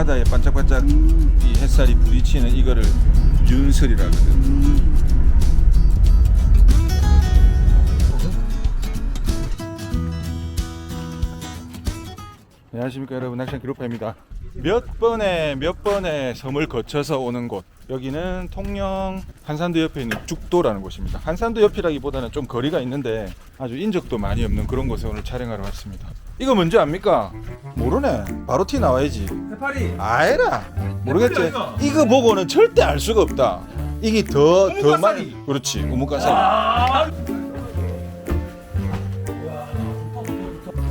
바다에 반짝반짝 이 햇살이 부딪히는 이거를 윤설이라거든. 안녕하십니까 여러분 낚시 기록파입니다. 몇 번의 몇 번의 섬을 거쳐서 오는 곳 여기는 통영 한산도 옆에 있는 죽도라는 곳입니다. 한산도 옆이라기보다는 좀 거리가 있는데 아주 인적도 많이 없는 그런 곳에 오늘 촬영하러 왔습니다. 이거 뭔지 압니까? 모르네. 바로 티 나와야지. 해파리 아해라 모르겠지. 이거. 보고는 절대 알 수가 없다. 이게 더 더. 많이 그렇지 우뭇가사리.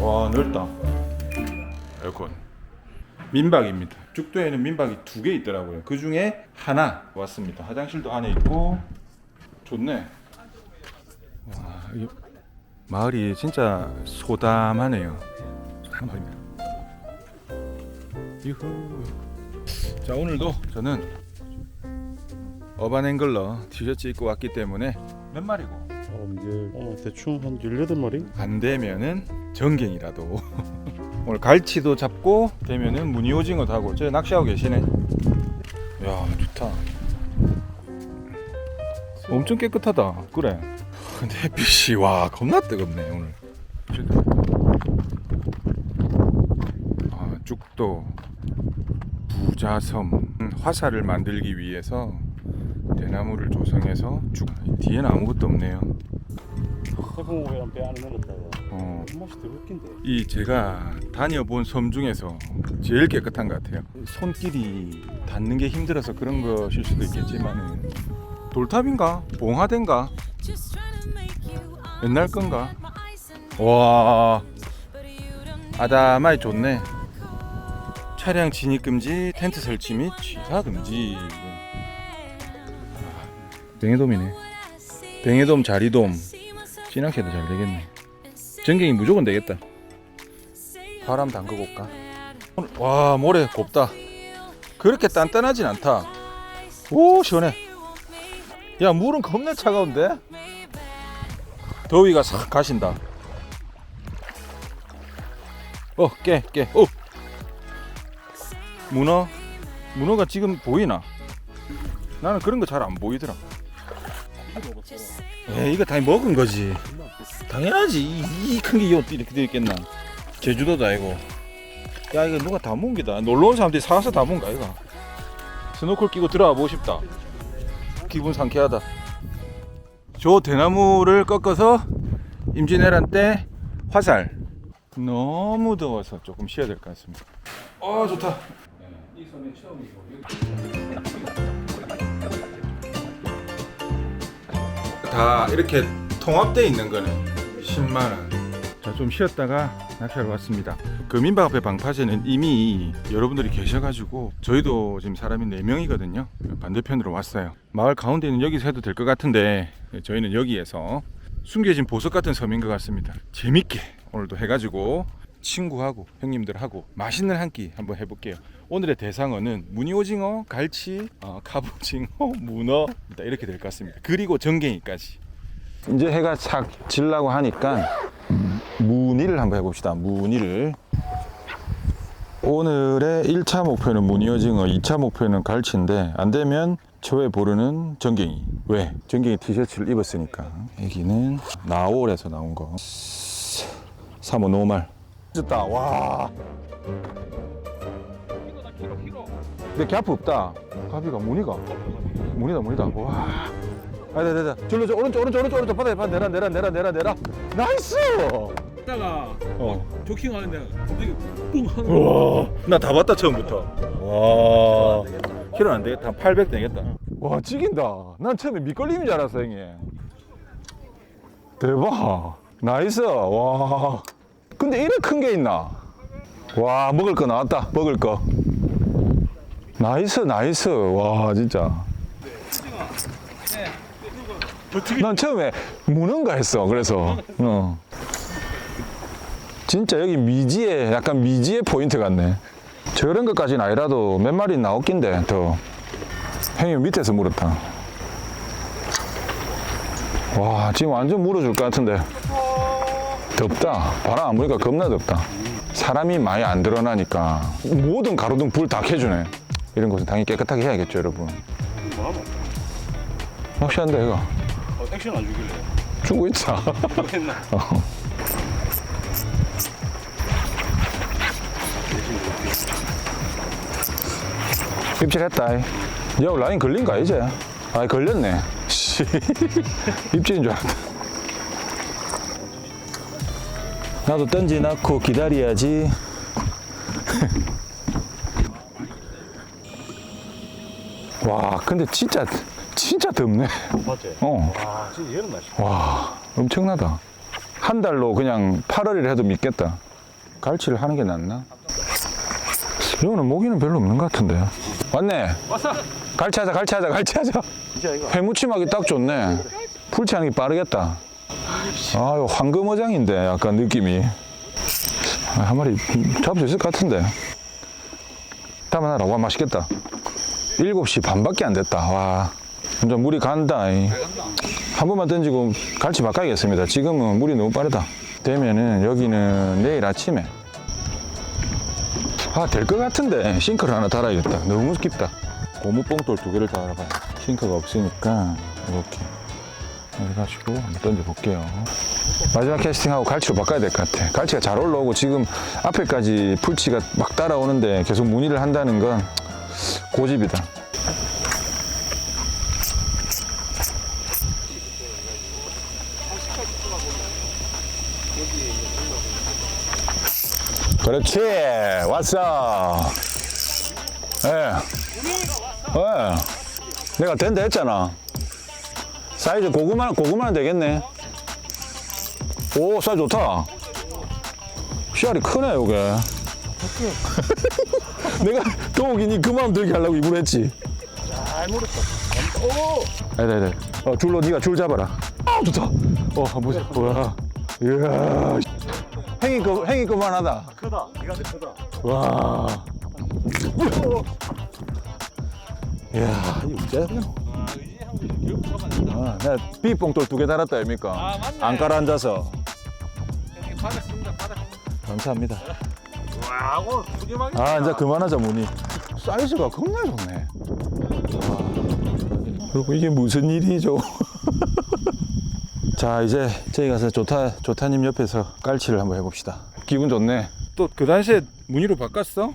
와 넓다. 에어컨. 민박입니다. 죽도에는 민박이 두 개 있더라고요. 그 중에 하나 왔습니다. 화장실도 안에 있고 좋네. 와, 이 마을이 진짜 소담하네요. 소담합니다. 유후. 자 오늘도 저는 어반 앵글러 티셔츠 입고 왔기 때문에 몇 마리고 어, 이제 어, 대충 한 18마리? 안 되면은 전갱이라도 오늘 갈치도 잡고 되면은 무늬 오징어도 하고 저 낚시하고 계시네. 야 좋다. 엄청 깨끗하다. 그래. 근데 햇빛이 와 겁나 뜨겁네 오늘. 아, 죽도 부자섬. 음, 화살을 만들기 위해서 대나무를 조성해서 죽 뒤에는 아무것도 없네요. 해풍호랑 배 안에 넣었다가 어, 맛이 되게 웃긴데 이 제가 다녀본 섬 중에서 제일 깨끗한 것 같아요. 손길이 닿는 게 힘들어서 그런 것일 수도 있겠지만 돌탑인가 봉화대인가 옛날 건가? 와 아담하게 좋네. 차량 진입 금지, 텐트 설치 및 취사 금지. 아, 뱅해돔이네. 뱅해돔, 자리돔, 진학해도 잘 되겠네. 전갱이 무조건 되겠다. 바람 담그고 올까? 와 모래 곱다. 그렇게 단단하진 않다. 오 시원해. 야 물은 겁나 차가운데? 더위가 싹 가신다. 어 깨 깨. 어 문어 문어가 지금 보이나? 나는 그런 거 잘 안 보이더라. 에 이거 다 먹은 거지. 당연하지. 이 큰 게 이렇게 되겠나. 제주도도 아니고 야 이거 누가 다 먹은 게다. 놀러 온 사람들이 사서 다 먹은 거 아이가 스노클 끼고 들어와 보고 싶다. 기분 상쾌하다. 저 대나무를 꺾어서 임진왜란 때 화살. 너무 더워서 조금 쉬어야 될 것 같습니다. 아 좋다. 이 섬이 처음이고 다 이렇게 통합되어 있는 거는 10만 원. 자, 좀 쉬었다가 낚시하러 왔습니다. 그 민박 앞에 방파제는 이미 여러분들이 계셔가지고 저희도 지금 사람이 4명이거든요. 반대편으로 왔어요. 마을 가운데는 여기서 해도 될 것 같은데 저희는 여기에서 숨겨진 보석 같은 섬인 것 같습니다. 재밌게 오늘도 해가지고 친구하고 형님들하고 맛있는 한 끼 한번 해볼게요. 오늘의 대상어는 무늬오징어, 갈치, 어, 갑오징어, 문어 이렇게 될 것 같습니다. 그리고 전갱이까지. 이제 해가 착 질라고 하니까 무늬를 한번 해봅시다. 무늬를. 오늘의 1차 목표는 무늬오징어, 2차 목표는 갈치인데 안 되면 저의 보르는 전갱이. 왜? 전갱이 티셔츠를 입었으니까. 여기는 나올에서 나온 거. 3호 노말. 좋다. 와. 근데 갸프 없다. 가비가 무늬가. 무늬다 무늬다. 와. 아, 네, 네, 네. 줄로 저 오른쪽 오른쪽 오른쪽 오른쪽 바닥에 바닥 내라 내라 내라 내라 내라. 나이스. 다가 어. 조킹 하는데 갑자기 뿡 하는 와, 나 다 봤다 처음부터. 와, 키로 안 되겠다. 한800 되겠다. 와, 찍인다. 난 처음에 밑걸림인 줄 알았어, 형님. 대박. 나이스. 와. 근데 이래 큰 게 있나? 와, 먹을 거 나왔다. 먹을 거. 나이스, 나이스. 와, 진짜. 난 처음에 무는가 했어. 그래서. 어. 진짜 여기 미지의 약간 미지의 포인트 같네. 저런 것까지는 아니라도 몇 마리 나왔긴데 더. 형님 밑에서 물었다. 와 지금 완전 물어줄 것 같은데 덥다 바람 안 부니까 겁나 덥다 사람이 많이 안 드러나니까 모든 가로등 불 다 켜주네 이런 것은 당연히 깨끗하게 해야겠죠 여러분 뭐하노? 낚시한다 이거 어, 액션 안 주길래. 주고 있자 했나? 입질했다 야 라인 걸린 거 아니지? 아 걸렸네 씨. 입질인 줄 알았다 나도 던지 낳고 기다려야지 와 근데 진짜 진짜 덥네 맞지? 어. 아, 진짜 여름 날씨. 와 엄청나다 한 달로 그냥 8월이라 해도 믿겠다 갈치를 하는 게 낫나? 이거는 모기는 별로 없는 것 같은데 왔네 왔어. 갈치 하자 갈치 하자 갈치 하자 진짜 이거. 회무침하기 딱 좋네 풀치하는 게 빠르겠다 아유 황금어장인데 약간 느낌이. 아, 한 마리 잡을 수 있을 것 같은데. 담아놔라 와 맛있겠다. 7시 반밖에 안 됐다. 와 완전 물이 간다 이. 한 번만 던지고 갈치 바꿔야겠습니다. 지금은 물이 너무 빠르다. 되면은 여기는 내일 아침에. 아 될 것 같은데. 싱크를 하나 달아야겠다. 너무 깊다. 고무뽕돌 두 개를 달아봐요. 싱크가 없으니까 이렇게 해가지고 한번 던져볼게요. 마지막 캐스팅하고 갈치로 바꿔야 될 것 같아. 갈치가 잘 올라오고 지금 앞에까지 풀치가 막 따라오는데 계속 문의를 한다는 건 고집이다. 그렇지. 왔어. 예. 예. 내가 된다 했잖아 사이즈 고구마 고구마는 되겠네. 오 사이즈 좋다. 씨알이 크네 요게. 내가 동욱이니 그 마음 들게 하려고 입으로 했지. 잘 물었다. 아니다 아니다. 어, 줄로 네가 줄 잡아라. 아 좋다. 어 한번 보자 와 이야 행이 거 행이 거만하다. 크다. 네가 더 크다. 와. 이야, 이거 어째 아, 내가 비뽕돌 두 개 달았다, 아닙니까? 아, 맞네. 안 깔아앉아서. 감사합니다. 와, 오늘 푸짐하게. 아, 이제 그만하자, 문이. 사이즈가 겁나 좋네. 와. 그리고 이게 무슨 일이죠? 자, 이제 저희 가서 조타, 조타님 옆에서 깔치를 한번 해봅시다. 기분 좋네. 또 그 당시에 무늬로 바꿨어?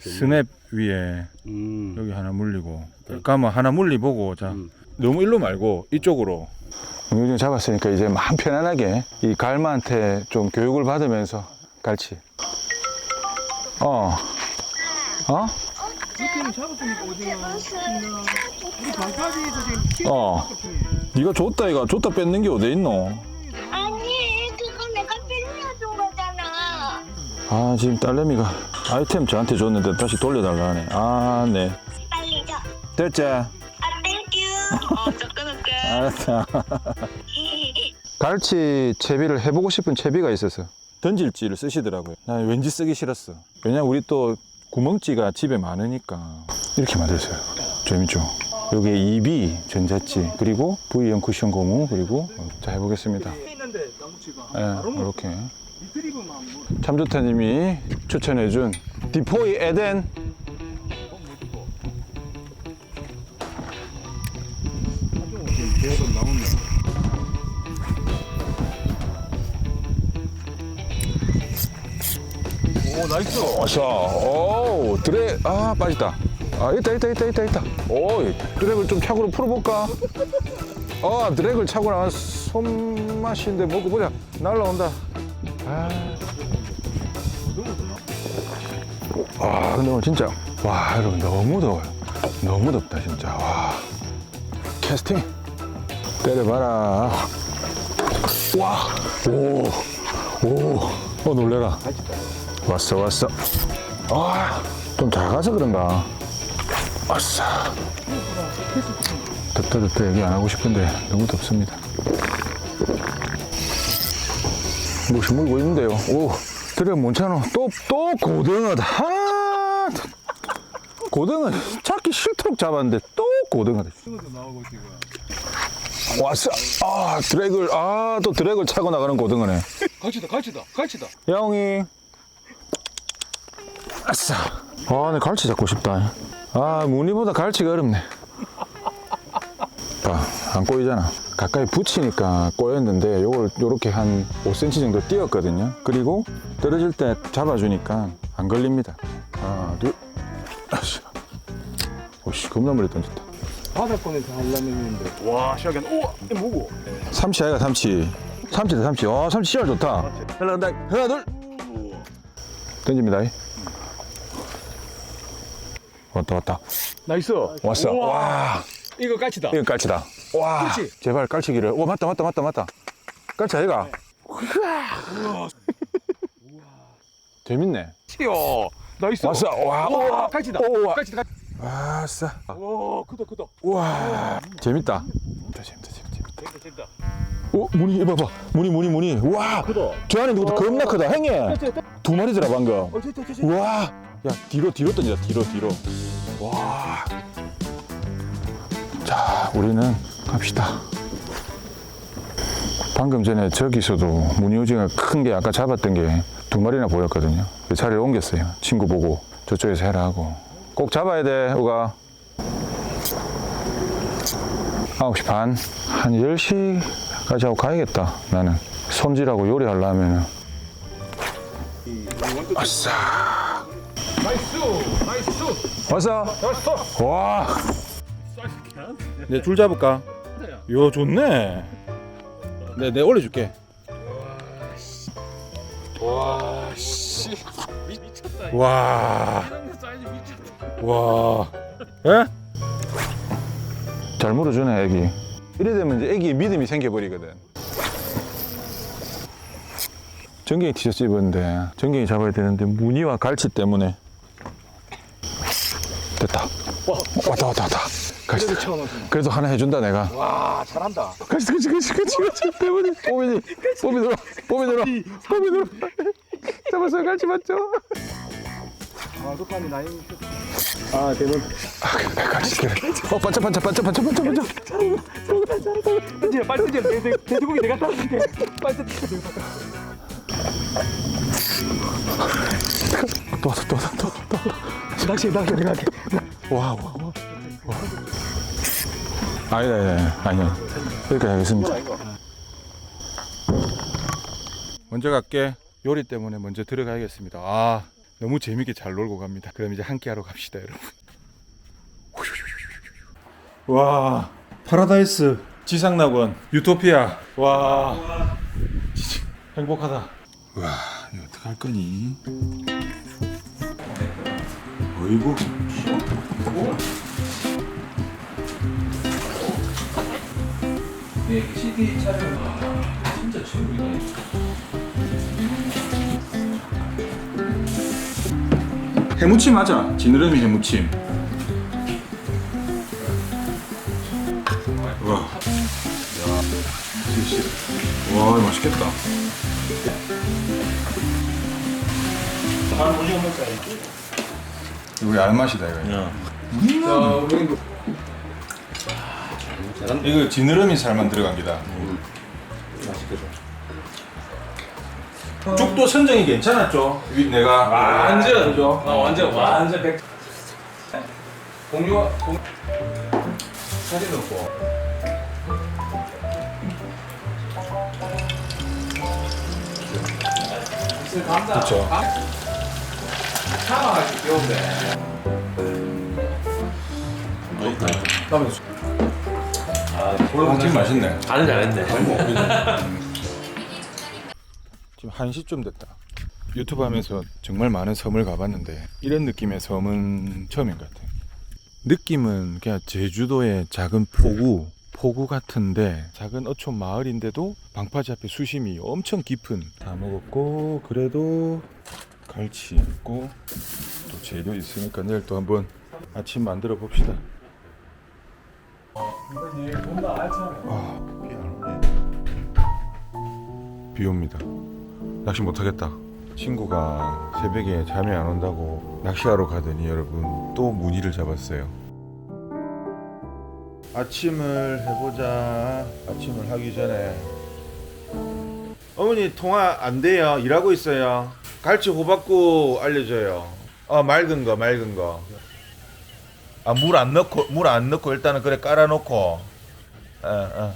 스냅 위에 음. 여기 하나 물리고. 까면 하나 물리보고 자. 음. 너무 일로 말고 이쪽으로. 요즘 잡았으니까 이제 마음 편안하게 이 갈마한테 좀 교육을 받으면서 갈치. 어. 어? 이렇게는 잡았으니까 오징어. 우리 방파제에서 지금 키우는 어. 네가 줬다 이가 줬다 뺏는 게 어디 있노? 아니 그거 내가 빌려준 거잖아. 아 지금 딸내미가 아이템 저한테 줬는데 다시 돌려달라 하네 아 네 빨리 줘 됐지? 아, 땡큐 어, 저 끊을게 알았다 갈치 채비를 해보고 싶은 채비가 있어서 던질지를 쓰시더라고요. 나 왠지 쓰기 싫었어. 왜냐면 우리 또 구멍찌가 집에 많으니까 이렇게 만들었어요. 재밌죠? 여기에 EB 전자찌 그리고 V형 쿠션 고무 그리고 자 해보겠습니다. 있는데 나무치가. 예, 이렇게 뭐. 참조타님이 추천해준 디포이 에덴. 오, 나이스. 어서 오 드래 아 빠졌다 아 있다 있다 있다 있다 있다 오 드랙을 좀 차고로 풀어볼까 아 드랙을 차고 손맛인데 먹고 보자 날라온다 아. 와 근데 오늘 진짜 와 여러분 너무 더워요. 너무 덥다 진짜. 와. 캐스팅 때려봐라. 와오오어 놀래라. 왔어 왔어. 아좀 작아서 그런가? 아싸 덥다 덥다. 얘기 안 하고 싶은데 너무 덥습니다. 뭐시 물고 있는데요? 오 드래 못차노 또 또 고등어다 아, 고등어 찾기 싫도록 잡았는데 또 고등어다. 이것도 나오고 지금. 왔어. 아 드랙을 아또 드랙을 차고 나가는 고등어네. 갈치다, 갈치다, 갈치다. 야옹이. 아싸. 아, 내 갈치 잡고 싶다. 아, 무늬보다 갈치가 어렵네. 봐, 안 꼬이잖아. 가까이 붙이니까 꼬였는데 요걸 요렇게 한 5cm 정도 띄었거든요. 그리고 떨어질 때 잡아주니까 안 걸립니다. 하나, 둘. 아씨. 오씨, 겁나 멀리 던졌다. 바닷권에서 하려면 했는데. 와, 시작은. 우와, 이 뭐고? 삼치 아이가 삼치. 삼치다 삼치. 와, 삼치 씨알 좋다. 하나, 하나, 하나, 둘. 던집니다. 왔다, 왔다. 나이스. 왔어. 우와. 와, 이거 깔치다. 이건 깔치다. 와, 그렇지. 제발 깔치기를. 와, 맞다, 맞다, 맞다, 맞다. 깔치 아이가. 재밌네. 치요. 나이스. 왔어. 와, 우와, 오, 깔치다. 오, 와. 깔치다. 깔치. 왔어. 와, 크다, 크다. 와, 재밌다. 재밌다, 재밌다, 재밌다. 재밌다, 재밌다. 오, 무늬, 이봐 봐. 무늬, 무늬, 무늬. 와, 크다. 저 안에 누구도 겁나 크다. 행해. 됐다, 두 마리더라, 방금. 어. 와, 야 뒤로 뒤로 던지다 뒤로 뒤로. 와. 자, 우리는 갑시다. 방금 전에 저기서도 무늬오징어 큰 게 아까 잡았던 게 두 마리나 보였거든요. 그 자리를 옮겼어요. 친구 보고 저쪽에서 해라 하고. 꼭 잡아야 돼, 우가. 9시 반, 한 10시까지 하고 가야겠다, 나는. 손질하고 요리하려면은. 아싸. 나이스, 나이스. 왔어? 왔어. 와. 내줄 잡을까? 요 좋네. 내내 올려줄게. 와, 씨. 미- 미쳤다. 와. 이런 사이즈 미쳤다. 와. 에? 잘 물어주네 애기. 이래 되면 이제 애기의 믿음이 생겨버리거든. 전갱이 티셔츠 입었는데 전갱이 잡아야 되는데 무늬와 갈치 때문에 됐다. 왔다 왔다 왔다. 갈치. 그래도 처음 왔어. 그래도 하나 해준다 내가. 와, 잘한다. 그렇지 그렇지 그렇지 그렇지 그렇지 때문에 뽀민이 뽀미 들어 뽀미 들어 뽀미 들어 잡았어요 갈치 맞죠? 아, 독감이 나이. 아, 대박. 아 갈치 그래 어 반짝 반짝 반짝 반짝 반짝 반짝 이제 빨리 이제 돼- 돼- 돼지고기 내가 따줄게. 빨리 뜯어, 내가 따. 또 왔어 또 왔어 또 왔어 낚시, 낚시 내가 할게. 와와 와. 아니다 아니다 아니야 여기까지 하겠습니다. 먼저 갈게. 요리 때문에 먼저 들어가야겠습니다. 아 너무 재밌게 잘 놀고 갑니다. 그럼 이제 함께 하러 갑시다 여러분. 와 파라다이스 지상낙원 유토피아. 와 행복하다. 와 이거 어떡할 거니? 어이구 네, CD 촬영. 진짜 최고이네. 해무침 하자 지느러미 해무침 와, 야, 진짜. 와, 맛있겠다. 이거 알맛이다 이거. 음. 이거 지느러미 살만 들어간 기다. 죽도 선정이 괜찮았죠? 위- 내가 완전. 그죠? 아, 완전, 완전 백. 공유, 공. 사진 넣고. 그렇죠. 참아가지고 귀여운데. 아, 지 금 맛있네. 잘은 잘했네. 지금 1시쯤 됐다. 유튜브 하면서 정말 많은 섬을 가봤는데 이런 느낌의 섬은 처음인 것 같아요. 느낌은 그냥 제주도의 작은 포구, 포구 같은데 작은 어촌 마을인데도 방파제 앞에 수심이 엄청 깊은 다 먹었고 그래도 갈치 있고 또 재료 있으니까 내일 또 한번 아침 만들어 봅시다. 비 옵니다. 낚시 못하겠다. 친구가 새벽에 잠이 안 온다고 낚시하러 가더니 여러분 또 무늬를 잡았어요. 아침을 해보자. 아침을 하기 전에 어머니 통화 안 돼요. 일하고 있어요. 갈치 호박구 알려줘요. 어 맑은 거 맑은 거. 아 물 안 넣고 물 안 넣고 일단은 그래 깔아놓고. 어 어.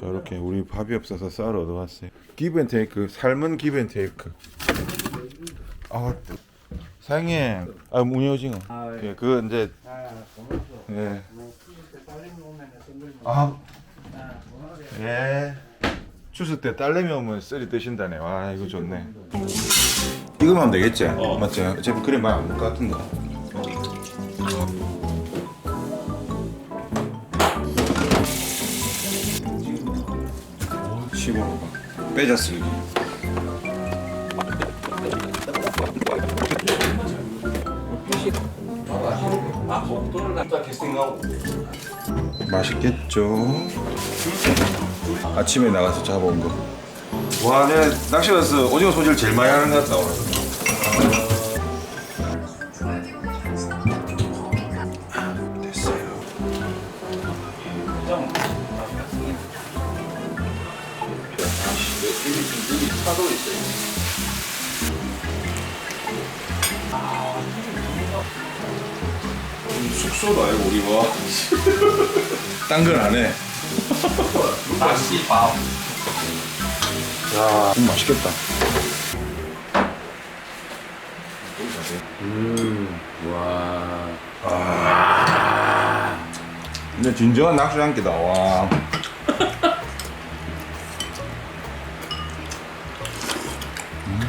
자 이렇게 우리 밥이 없어서 쌀을 얻어왔어요. 기브앤테이크 삶은 기브앤테이크. 아 사장님 아 무늬 오징어. 예, 그거 이제 예. 아 예. 추수 때 딸내미 오면 썰이 드신다네. 와 이거 좋네. 이거만 하면 되겠지? 맞지? 어차피 그래 많이 안먹을 것 같은데. 치고 빼졌어 여기. 맛있겠죠. 아침에 나가서 잡아온 거. 와, 내가 낚시 가서 오징어 소질 제일 많이 하는 것 같다 오늘. 숙소도 아니고 우리 뭐. 딴 건 안 해. 야, 음, 맛있겠다. 음, 와. 아. 근데 진정한 낚시 한 끼다, 와. 음.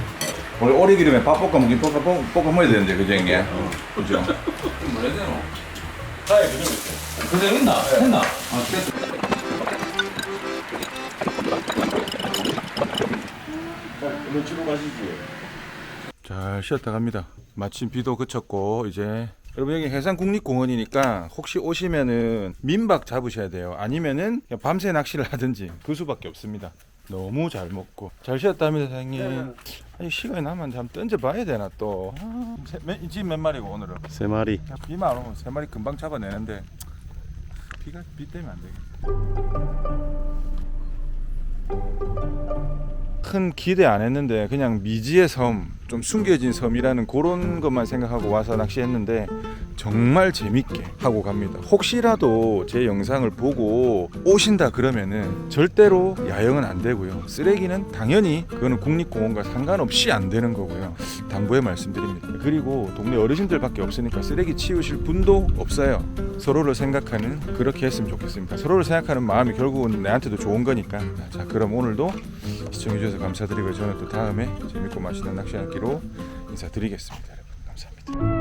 원래 오리 기름에 밥 볶아 먹긴 볶아, 볶아, 볶아 먹어야 되는데, 그죠, 형님? 그죠? 그대로 했나? 했나? 잘 쉬었다 갑니다. 마침 비도 그쳤고 이제 여러분 여기 해상국립공원이니까 혹시 오시면은 민박 잡으셔야 돼요. 아니면은 그냥 밤새 낚시를 하든지 그 수밖에 없습니다. 너무 잘 먹고 잘 쉬었답니다 사장님. 아니 시간이 남았는데 한번 던져봐야 되나 또. 아, 세- 몇- 지금 몇 마리고 오늘은? 세 마리. 비만 안 오면 세 마리 금방 잡아내는데 비가 비 때문에 안 되겠네. 큰 기대 안 했는데 그냥 미지의 섬, 좀 숨겨진 섬이라는 그런 것만 생각하고 와서 낚시했는데 정말 재밌게 하고 갑니다. 혹시라도 제 영상을 보고 오신다 그러면은 절대로 야영은 안 되고요. 쓰레기는 당연히 그거는 국립공원과 상관없이 안 되는 거고요. 당부의 말씀드립니다. 그리고 동네 어르신들밖에 없으니까 쓰레기 치우실 분도 없어요. 서로를 생각하는 그렇게 했으면 좋겠습니다. 서로를 생각하는 마음이 결국은 내한테도 좋은 거니까. 자, 그럼 오늘도 시청해 주셔서 감사드리고 저는 또 다음에 재밌고 맛있는 낚시 한 끼로 인사드리겠습니다. 여러분 감사합니다.